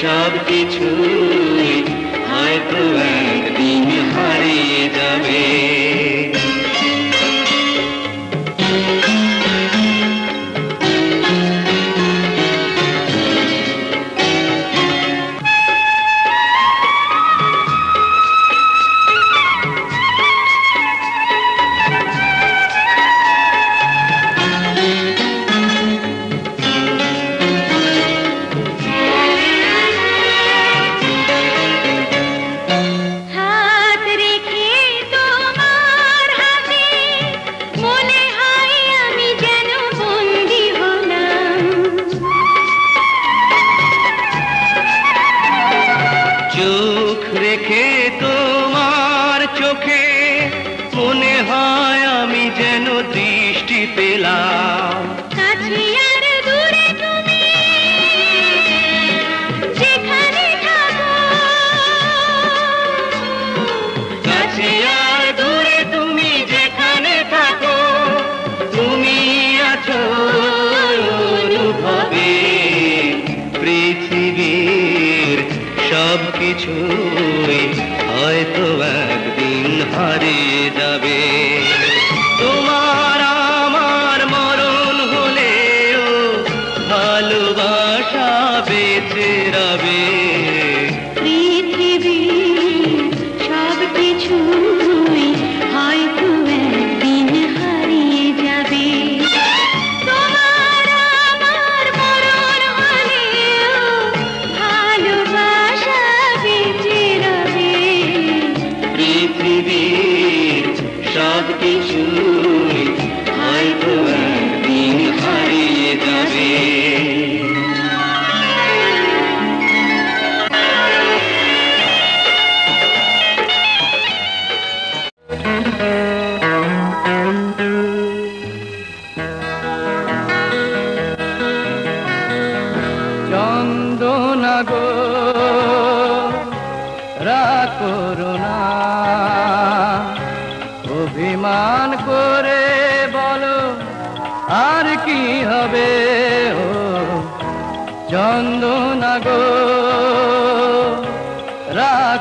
সব কিছু হয়তো একদিন হারিয়ে যাবে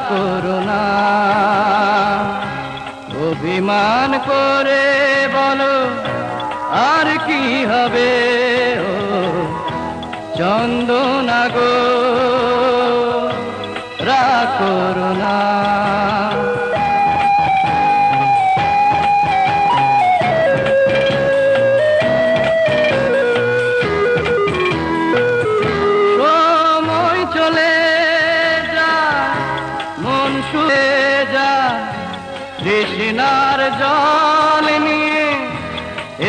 করো না। অভিমান করে বলো আর কি হবে? ও চন্দন কৃষ্ণার জল নিয়ে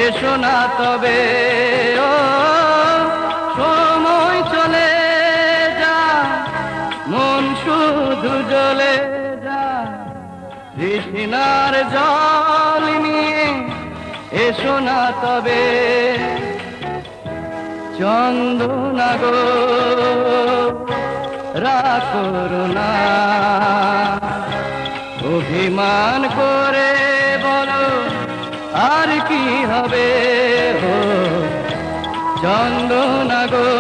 এসো না তবে। ও, সময় চলে যা, মন শুধু জলে যা। কৃষ্ণার জল নিয়ে এসো না তবে। চন্দনাগো রা করুণা অভিমান করে বলো আর কি হবে হো চন্দনা গো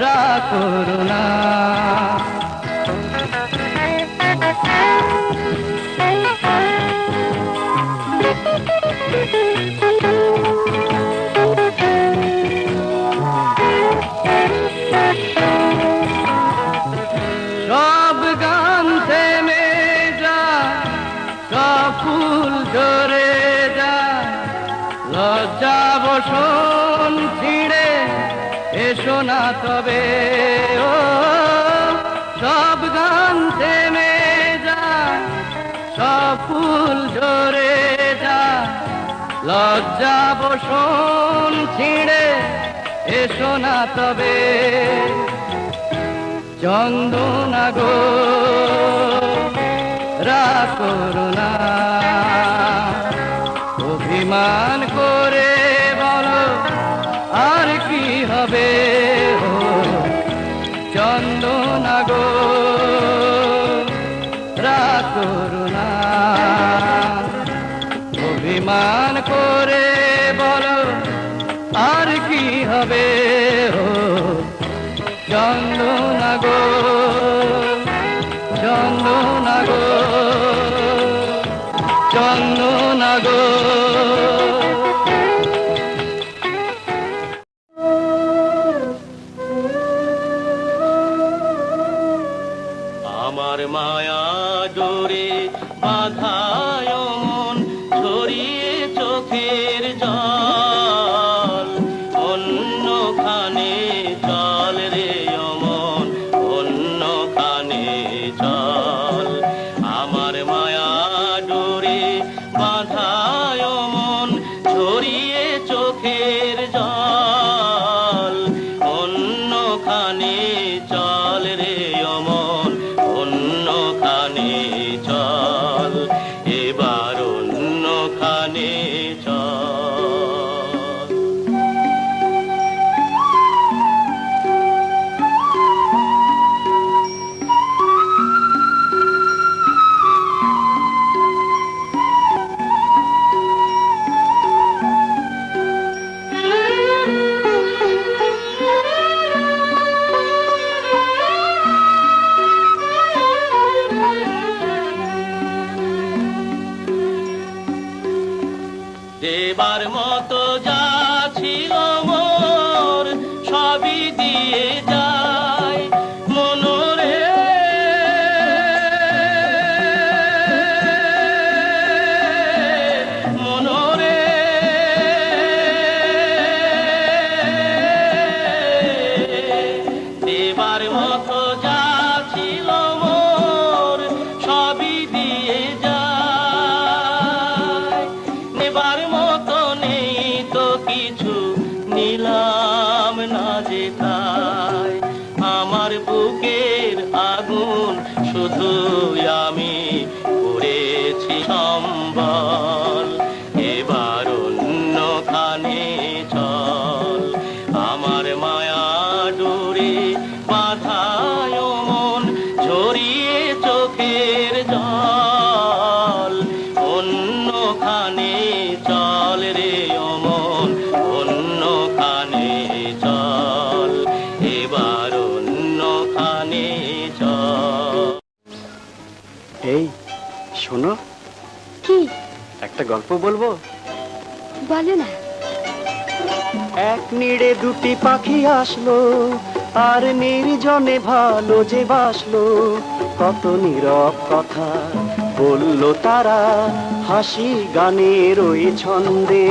রা করুণা Thank you. এসো না তবে, ও, সব গান থেমে যায় সব ফুল ঝরে যায় লজ্জা বসন ছিঁড়ে, এসো না তবে। চন্দনা গো রাগ করো না অভিমান চন্দনা গো। আমার বুকের শোনো। কি? একটা গল্প বলব? বলো না। এক নিড়ে দুটি পাখি আসলো আর নির্জনে ভালো যে বাসলো। কত নীরব কথা বলল তারা হাসি গানের ওই ছন্দে।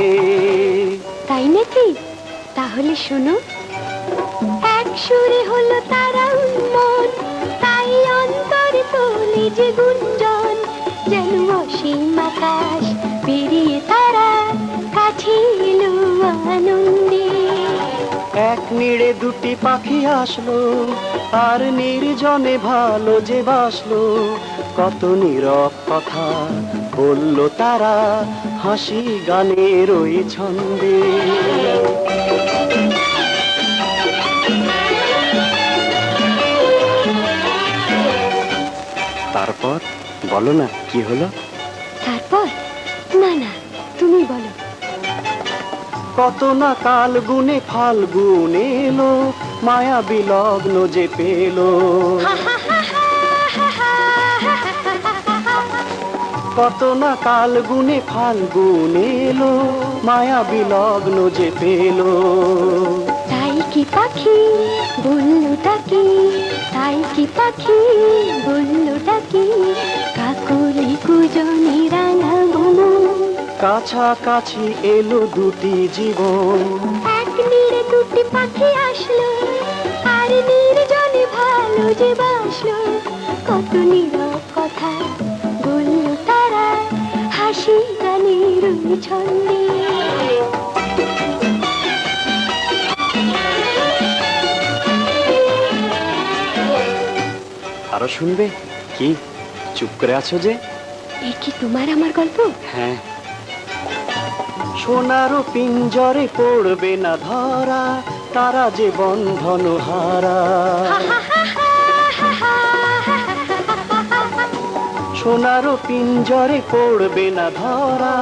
তাই নাকি? তাহলে শোনো। এক সুরে হলো তারা নিড়ে দুটি পাখি আসলো, আর নির্জনে ভালো যে বাসলো। কত নীরব কথা বলল তারা, হাসি গানের ওই ছন্দে। তারপর বলো না, কি হলো? কত না কাল গুনে ফাল্গুন এলো, মায়া বিলগ্ন যে পেল। কত না কাল গুনে ফাল্গুন এলো, মায়া বিলগ্ন যে পেল। তাই কি পাখি বলল ডাকি তাই কি পাখি বলল কাছাকাছি এলো দুটি জীবন। এক নীড়ে দুটি পাখি আসলো আর নির্জনে ভালো যে বাসলো। কত নীরব কথা বলল তারা হাসি গানের ছন্দে। আরও শুনবে? কি? চুপ করে আছো যে? এ কি তোমার আমার গল্প? হ্যাঁ। সোনারও পিঞ্জরে পড়বে না ধরা, তারা যে বন্ধন হারা। সোনার পিঞ্জরে পড়বে না ধরা,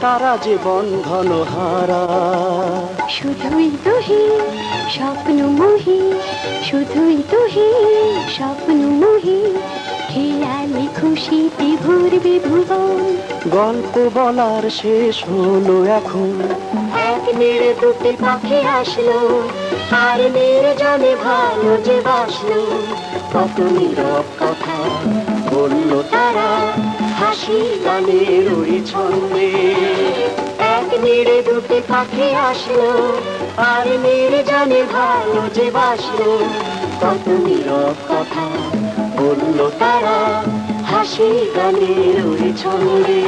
তারা যে বন্ধন হারা। শুধুই তুহি স্বপ্ন মুহি শুধুই তুহি স্বপ্ন খুশিতে ভরবে ভুবন গল্প বলার শেষ হলো এখন। এক নেড়ে দুটি পাখি আসলো আর নির্জনে ভালো যে বাসলো। কত নীরব কথা বলল তারা হাসি গানের ওই ছন্দে। এক নেড়ে দুটি পাখি আসলো আর নির্জনে ভালো যে বাসলো। কত নীরব কথা বলল তারা হাসি গানের ওই ছন্দে।